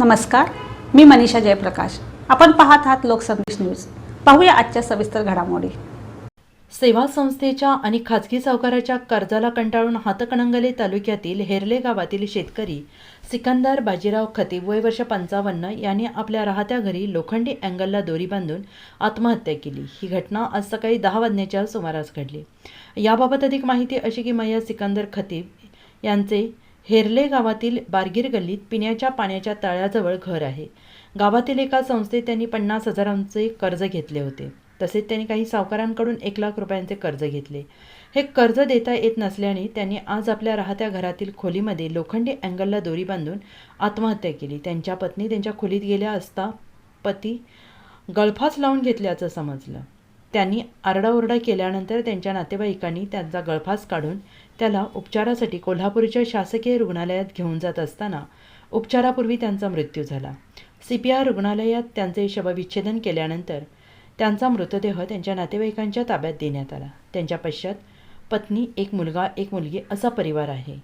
नमस्कार मी मनीषा जयप्रकाश. आपण पाहत आहात लोकसंदेश न्यूज. पाहूया आजच्या सविस्तर घडामोडी. सेवा संस्थेच्या आणि खाजगी सावकाराच्या कर्जाला कंटाळून हातकणंगले तालुक्यातील हेरले गावातील शेतकरी सिकंदर बाजीराव खतीब वय वर्ष पंचावन्न यांनी आपल्या राहत्या घरी लोखंडी अँगलला दोरी बांधून आत्महत्या केली. ही घटना आज सकाळी दहा वाजण्याच्या सुमारास घडली. याबाबत अधिक माहिती अशी की मैया सिकंदर खतीब यांचे हेरले गावातील बारगीर गल्लीत पिण्याच्या पाण्याच्या तळ्याजवळ घर आहे. गावातील एका संस्थेत त्यांनी पन्नास हजारांचे कर्ज घेतले होते. तसेच त्यांनी काही सावकारांकडून एक लाख रुपयांचे कर्ज घेतले. हे कर्ज देता येत नसल्याने त्यांनी आज आपल्या राहत्या घरातील खोलीमध्ये लोखंडी अँगलला दोरी बांधून आत्महत्या केली. त्यांच्या पत्नी त्यांच्या खोलीत गेल्या असता पती गळफास लावून घेतल्याचं समजलं. त्यांनी आरडाओरडा केल्यानंतर त्यांच्या नातेवाईकांनी त्यांचा गळफास काढून त्याला उपचारासाठी कोल्हापूरच्या शासकीय रुग्णालयात घेऊन जात असताना उपचारापूर्वी त्यांचा मृत्यू झाला. सी पी आर रुग्णालयात त्यांचे शवविच्छेदन केल्यानंतर त्यांचा मृतदेह त्यांच्या नातेवाईकांच्या ताब्यात देण्यात आला. त्यांच्या पश्चात पत्नी एक मुलगा एक मुलगी असा परिवार आहे.